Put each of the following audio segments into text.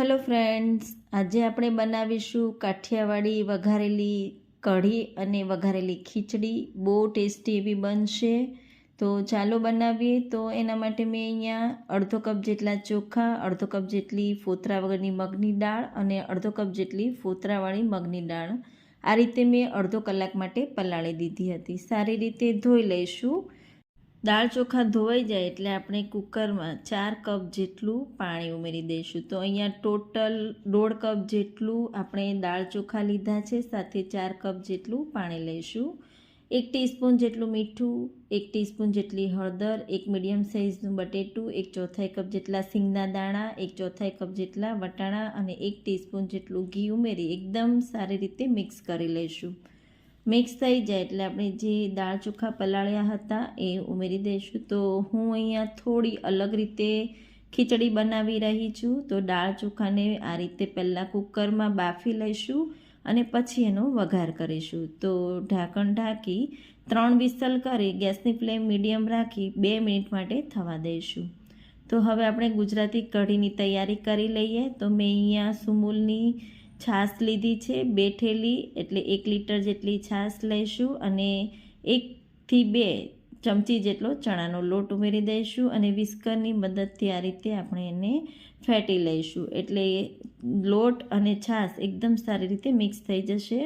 Hello friends આજે આપણે બનાવીશું કાઠિયાવાડી વઘારેલી કઢી અને વઘારેલી ખીચડી. બહુ ટેસ્ટી એવી બનશે. તો ચાલો બનાવીએ. તો એના માટે મેં અહીંયા અડધો કપ જેટલા ચોખા, અડધો કપ જેટલી ફોતરા વગરની મગની દાળ અને અડધો કપ જેટલી ફોતરાવાળી મગની દાળ. આ રીતે મેં અડધો કલાક માટે પલાળી દીધી હતી. સારી રીતે ધોઈ લઈશું. દાળ ચોખા ધોવાઈ જાય એટલે આપણે કુકરમાં ચાર કપ જેટલું પાણી ઉમેરી દઈશું. તો અહીંયા ટોટલ દોઢ કપ જેટલું આપણે દાળ ચોખા લીધા છે, સાથે ચાર કપ જેટલું પાણી લઈશું. એક ટીસ્પૂન જેટલું મીઠું, એક ટીસ્પૂન જેટલી હળદર, એક મીડિયમ સાઇઝનું બટેટું, એક ચોથાઈ કપ જેટલા સિંગના દાણા, એક ચોથાઈ કપ જેટલા વટાણા અને એક ટીસ્પૂન જેટલું ઘી ઉમેરી એકદમ સારી રીતે મિક્સ કરી લઈશું. મિક્સ થઈ જાય એટલે આપણે જે દાળ ચોખા પલાળ્યા હતા એ ઉમેરી દઈશું. તો હું અહીંયા થોડી અલગ રીતે ખીચડી બનાવી રહી છું. તો દાળ ચોખાને આ રીતે પહેલાં કુકરમાં બાફી લઈશું અને પછી એનો વઘાર કરીશું. તો ઢાંકણ ઢાંકી ત્રણ વિસલ કરી ગેસની ફ્લેમ મીડિયમ રાખી બે મિનિટ માટે થવા દઈશું. તો હવે આપણે ગુજરાતી કઢીની તૈયારી કરી લઈએ. તો મેં અહીંયા સુમૂલની છાશ લીધી છે, બે ઠેલી એટલે એક લીટર જેટલી છાશ લઈશું અને એકથી બે ચમચી જેટલો ચણાનો લોટ ઉમેરી દઈશું અને વિસ્કરની મદદથી આ રીતે આપણે એને ફેટી લઈશું. એટલે લોટ અને છાશ એકદમ સારી રીતે મિક્સ થઈ જશે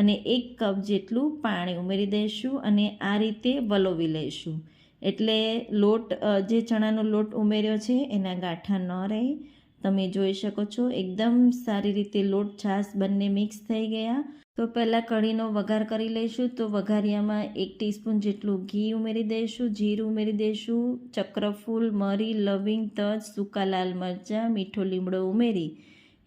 અને એક કપ જેટલું પાણી ઉમેરી દઈશું અને આ રીતે વલોવી લઈશું. એટલે લોટ જે ચણાનો લોટ ઉમેર્યો છે, એના ગાંઠા ન રહે તમે જોઈ શકો છો. એકદમ સારી રીતે લોટ, છાશ બંને મિક્સ થઈ ગયા. તો પહેલાં કઢીનો વઘાર કરી લઈશું. તો વઘારિયામાં એક ટીસ્પૂન જેટલું ઘી ઉમેરી દઈશું, જીરું ઉમેરી દઈશું, ચક્રફૂલ, મરી, લવિંગ, તજ, સૂકા લાલ મરચાં, મીઠો લીમડો ઉમેરી.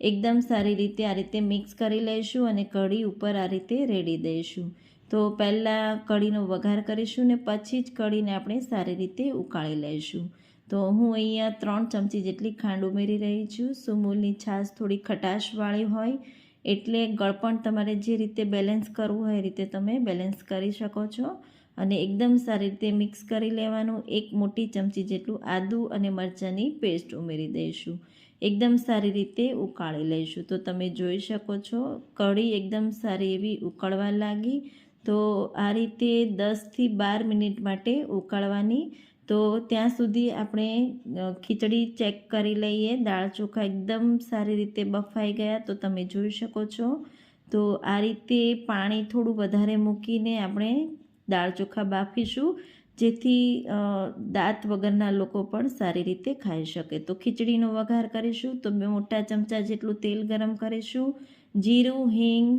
એકદમ સારી રીતે આ રીતે મિક્સ કરી લઈશું અને કઢી ઉપર આ રીતે રેડી દઈશું. તો પહેલાં કઢીનો વઘાર કરીશું ને પછી જ કઢીને આપણે સારી રીતે ઉકાળી લઈશું. તો હું અહીંયા ત્રણ ચમચી જેટલી ખાંડ ઉમેરી રહી છું. સુમૂલની છાશ થોડી ખટાશવાળી હોય, એટલે ગળપણ તમારે જે રીતે બેલેન્સ કરવું હોય એ રીતે તમે બેલેન્સ કરી શકો છો. અને એકદમ સારી રીતે મિક્સ કરી લેવાનું. એક મોટી ચમચી જેટલું આદું અને મરચાંની પેસ્ટ ઉમેરી દઈશું. એકદમ સારી રીતે ઉકાળી લઈશું. તો તમે જોઈ શકો છો, કઢી એકદમ સારી એવી ઉકળવા લાગી. તો આ રીતે દસથી બાર મિનિટ માટે ઉકાળવાની તો ત્યાં સુધી આપણે ખીચડી ચેક કરી લઈએ. દાળ ચોખા એકદમ સારી રીતે બફાઈ ગયા, તો તમે જોઈ શકો છો. તો આ રીતે પાણી થોડું વધારે મૂકીને આપણે દાળ ચોખા બાફીશું, જેથી દાંત વગરના લોકો પણ સારી રીતે ખાઈ શકે. તો ખીચડીનો વઘાર કરીશું, તો બે મોટા ચમચા જેટલું તેલ ગરમ કરીશું, જીરું, હિંગ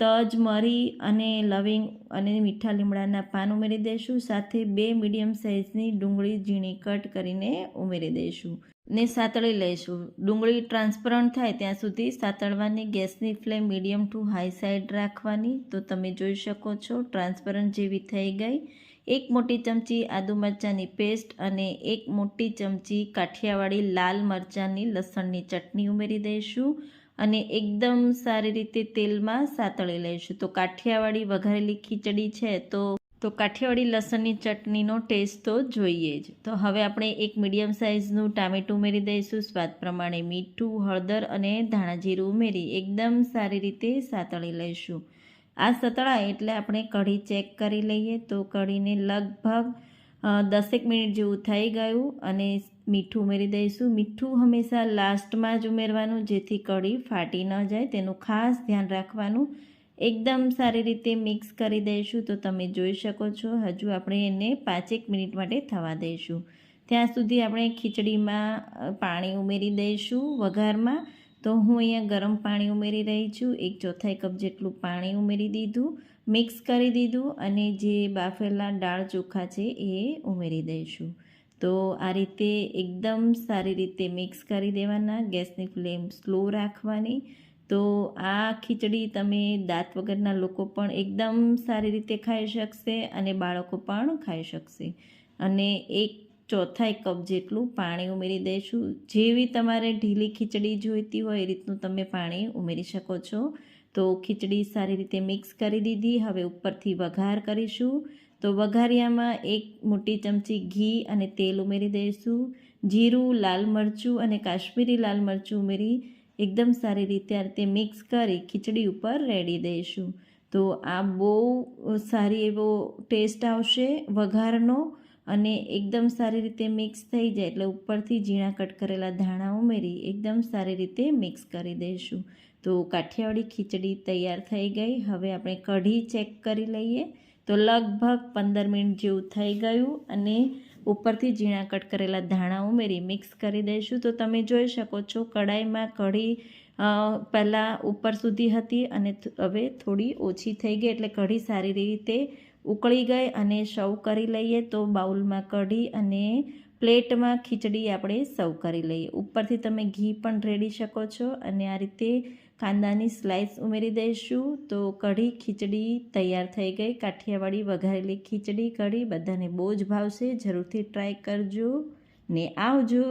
તજ, મરી અને લવિંગ અને મીઠા લીમડાના પાન ઉમેરી દઈશું સાથે બે મીડિયમ સાઇઝની ડુંગળી ઝીણી કટ કરીને ઉમેરી દઈશું ને સાતળી લઈશું. ડુંગળી ટ્રાન્સપરન્ટ થાય ત્યાં સુધી સાતળવાની ગેસની flame medium to high side રાખવાની. તો તમે જોઈ શકો છો, ટ્રાન્સપરન્ટ જેવી થઈ ગઈ. એક મોટી ચમચી આદુ મરચાંની પેસ્ટ અને એક મોટી ચમચી કાઠિયાવાડી લાલ મરચાંની લસણની ચટણી ઉમેરી દઈશું અને એકદમ સારી રીતે તેલમાં સાતળી લઈશું. તો કાઠિયાવાડી વઘારેલી ખીચડી છે, તો તો કાઠિયાવાડી લસણની ચટણીનો ટેસ્ટ તો જોઈએ જ. તો હવે આપણે એક મીડિયમ સાઇઝનું ટામેટું ઉમેરી દઈશું. સ્વાદ પ્રમાણે મીઠું, હળદર અને ધાણાજીરું ઉમેરી એકદમ સારી રીતે સાતળી લઈશું. આ સતળાય એટલે આપણે કઢી ચેક કરી લઈએ તો કઢીને લગભગ દસેક મિનિટ જેવું થઈ ગયું અને મીઠું ઉમેરી દઈશું. મીઠું હંમેશા લાસ્ટમાં જ ઉમેરવાનું, જેથી કઢી ફાટી ન જાય. તેનું ખાસ ધ્યાન રાખવાનું. એકદમ સારી રીતે મિક્સ કરી દઈશું તો તમે જોઈ શકો છો. હજુ આપણે એને પાંચેક મિનિટ માટે થવા દઈશું. ત્યાં સુધી આપણે ખીચડીમાં પાણી ઉમેરી દઈશું વઘારમાં. તો હું અહીંયા ગરમ પાણી ઉમેરી રહી છું. એક ચોથાઈ કપ જેટલું પાણી ઉમેરી દીધું, મિક્સ કરી દીધું અને જે બાફેલા દાળ ચોખા છે એ ઉમેરી દઈશું. તો આ રીતે એકદમ સારી રીતે મિક્સ કરી દેવાના, ગેસની ફ્લેમ સ્લો રાખવાની. તો આ ખીચડી તમે દાંત વગરના લોકો પણ એકદમ સારી રીતે ખાઈ શકશે અને બાળકો પણ ખાઈ શકશે. અને એક ચોથાઈ કપ જેટલું પાણી ઉમેરી દઈશું જેવી તમારે ઢીલી ખીચડી જોઈતી હોય એ રીતનું તમે પાણી ઉમેરી શકો છો. તો ખીચડી સારી રીતે મિક્સ કરી દીધી. હવે ઉપરથી વઘાર કરીશું. તો વઘારિયામાં એક મોટી ચમચી ઘી અને તેલ ઉમેરી દઈશું જીરું, લાલ મરચું અને કાશ્મીરી લાલ મરચું ઉમેરી એકદમ સારી રીતે આ રીતે મિક્સ કરી ખીચડી ઉપર રેડી દઈશું તો આ બહુ સારી એવો ટેસ્ટ આવશે વઘારનો. અને એકદમ સારી રીતે મિક્સ થઈ જાય, એટલે ઉપરથી ઝીણા કટ કરેલા ધાણા ઉમેરી એકદમ સારી રીતે મિક્સ કરી દઈશું. તો કાઠિયાવાડી ખીચડી તૈયાર થઈ ગઈ. હવે આપણે કઢી ચેક કરી લઈએ. તો લગભગ પંદર મિનિટ જેવું થઈ ગયું અને ઉપરથી ઝીણા કટ કરેલા ધાણા ઉમેરી મિક્સ કરી દઈશું. તો તમે જોઈ શકો છો, કઢાઈમાં કઢી પહેલાં ઉપર સુધી હતી અને હવે થોડી ઓછી થઈ ગઈ એટલે કઢી સારી રીતે ઉકળી ગઈ અને સર્વ કરી લઈએ તો બાઉલમાં કઢી અને પ્લેટમાં ખીચડી આપણે સર્વ કરી લઈએ. ઉપરથી તમે ઘી પણ રેડી શકો છો અને આ રીતે કાંદાની સ્લાઇસ ઉમેરી દઈશું તો કઢી, ખીચડી તૈયાર થઈ ગઈ. કાઠિયાવાડી વઘારેલી ખીચડી કઢી બધાને બહુ જ ભાવશે. જરૂરથી ટ્રાય કરજો ને આવજો.